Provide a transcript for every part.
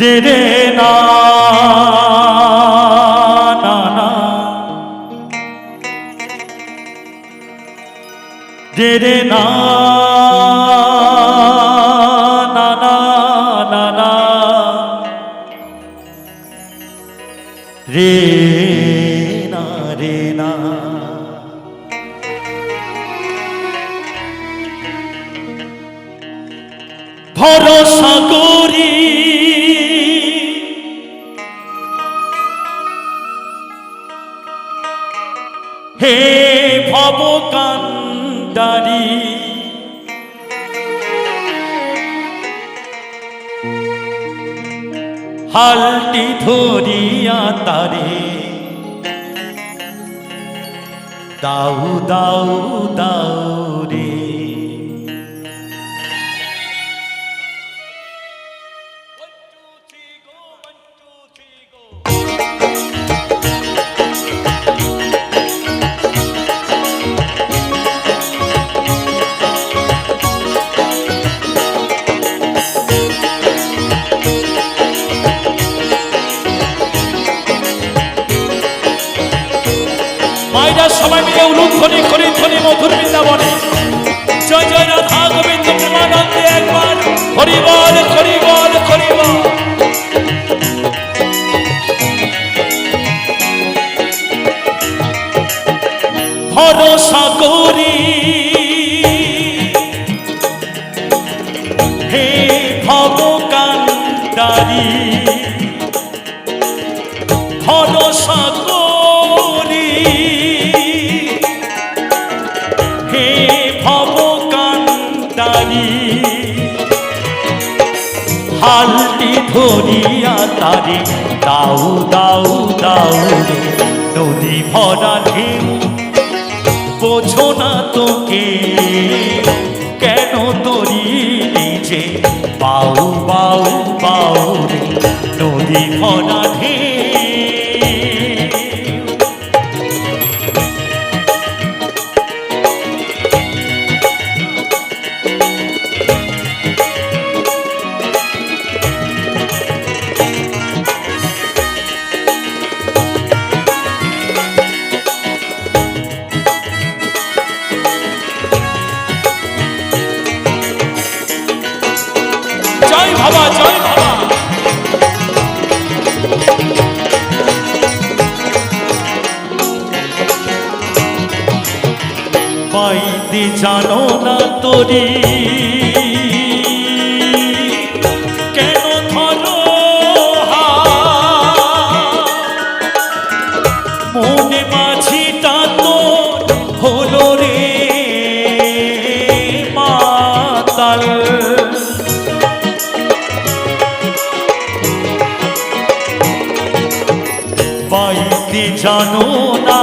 রে রে না রে না না না। রে না রে না। ভরসা করি ভবকান্ডারি হালটি ধরিয়া তারে। দাউ দাউ দাউ সবাই মিলে উলুধ্বনি করি, ধ্বনি মধুর বৃন্দাবনে। জয় জয় রাধা গোবিন্দ প্রেমানন্দে একবার। হরিবল হরিবল হরিবল। ভরসা করি। হে ভবকান্ডারি ভরসা করি। হালটি ধরিয়া তারি, দাউ দাউ দাউ রে, নদী ভরা ঢেউ। বোঝো না তোকে, কেন তরি নিজে বাউ বাউ বাউ রে, নদী ভরা ঢেউ। বাবা জয় বাবা। পাইতে জানো না তোরি। জানো না?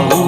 বাউ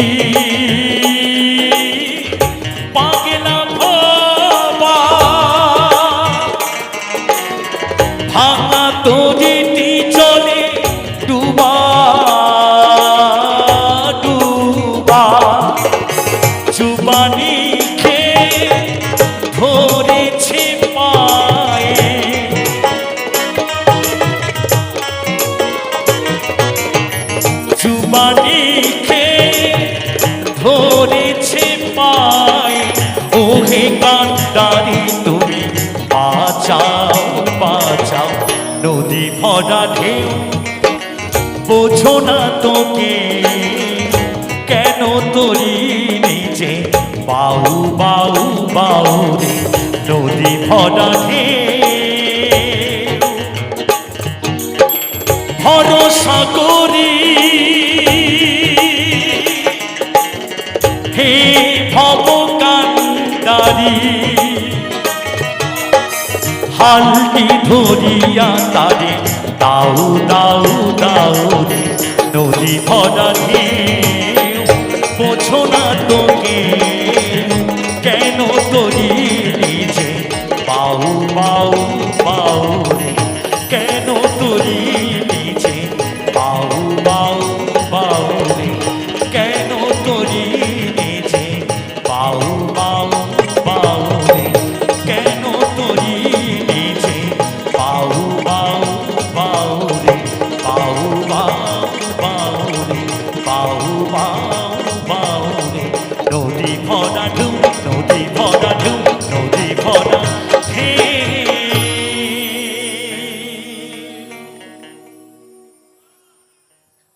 খেয়ে ধরেছে ওহে কান্দারি তুমি বাঁচাও বাঁচাও। নদী ভরা ঢেউ, বোঝো না তোকে। কেন তরি নিচে? বাউ বাউ বাউ রে, নদী ভরা ঢেউ। ভরসা করি কান্দারি হালটি ধরিয়া তারে দাউ দাউ দাউ রে নদী ভরা বোঝো না তোকে কেন তরি যে পাউ বাউ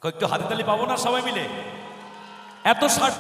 ভরা হাতে তালি পাবো না সবাই মিলে? এত ষাট